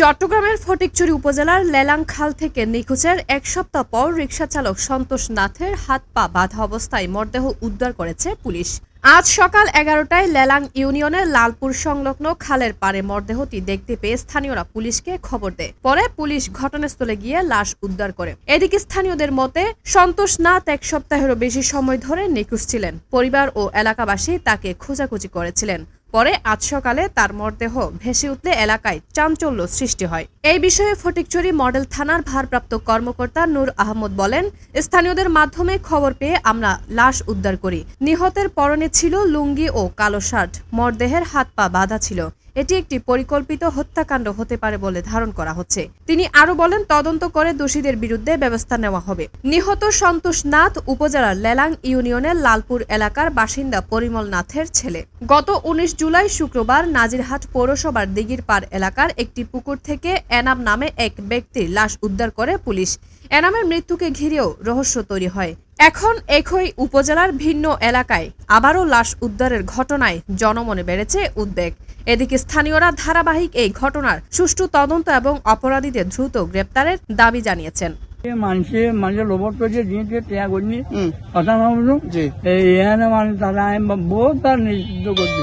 চট্টগ্রামের ফটিকছড়ি উপজেলার লেলাং খাল থেকে নিখোঁজের এক সপ্তাহ পর রিকশা চালক সন্তোষ নাথের হাত পা বাঁধা অবস্থায় মরদেহ উদ্ধার করেছে পুলিশ। আজ সকাল এগারোটায় লেলাং ইউনিয়নের লালপুর সংলগ্ন খালের পারে মরদেহটি দেখতে পেয়ে স্থানীয়রা পুলিশকে খবর দেয়। পরে পুলিশ ঘটনাস্থলে গিয়ে লাশ উদ্ধার করে। এদিকে স্থানীয়দের মতে, সন্তোষ নাথ এক সপ্তাহেরও বেশি সময় ধরে নিখোঁজ ছিলেন। পরিবার ও এলাকাবাসী তাকে খোঁজাখুঁজি করেছিলেন। পরে আজ সকালে তার মরদেহ ভেসে উঠলে এলাকায় চাঞ্চল্য সৃষ্টি হয়। এই বিষয়ে ফটিকচুরি মডেল থানার ভারপ্রাপ্ত কর্মকর্তা নূর আহমদ বলেন, স্থানীয়দের মাধ্যমে খবর পেয়ে আমরা লাশ উদ্ধার করি। নিহতের পরনে ছিল লুঙ্গি ও কালো শার্ট। মরদেহের হাত পা বাঁধা ছিল। এটি একটি পরিকল্পিত হত্যাকাণ্ড হতে পারে বলে ধারণ করা হচ্ছে। তিনি আরও বলেন, তদন্ত করে দোষীদের বিরুদ্ধে ব্যবস্থা নেওয়া হবে। নিহত সন্তোষ নাথ উপজেলার লেলাং ইউনিয়নের লালপুর এলাকার বাসিন্দা পরিমল নাথের ছেলে। গত উনিশ জুলাই শুক্রবার নাজিরহাট পৌরসভার দিঘির পার এলাকার একটি পুকুর থেকে এনাম নামে এক ব্যক্তির লাশ উদ্ধার করে পুলিশ। এনামের মৃত্যুকে ঘিরেও রহস্য তৈরি হয়। এখন একই উপজেলার ভিন্ন এলাকায় আবারও লাশ উদ্ধারের ঘটনায় জনমনে বেড়েছে উদ্বেগ। এদিকে স্থানীয়রা ধারাবাহিক এই ঘটনার সুষ্ঠু তদন্ত এবং অপরাধীদের দ্রুত গ্রেপ্তারের দাবি জানিয়েছেন। মানুষে মানুষের দিয়েছে কথা এখানে তারা বহুত তার নিষিদ্ধ করছি।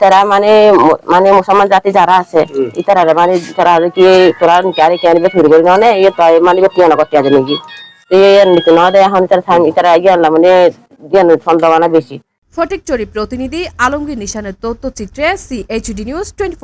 তারা মানে মানে মুসলমান জাতি যারা আছে এই তারা মানে তারা কি তোরা গাড়ি কেনবে ফির করি মানে ইয়ে তো মানে কি আনা করতে আছে নাকি? নিতে না দেয় এখন তারা থাম তারা এগিয়ে আনলাম মানে জ্ঞান সন্দেহ বেশি। ফটিকচুরি প্রতিনিধি আলমগীর নিশানের তথ্যচিত্রে C H D news twenty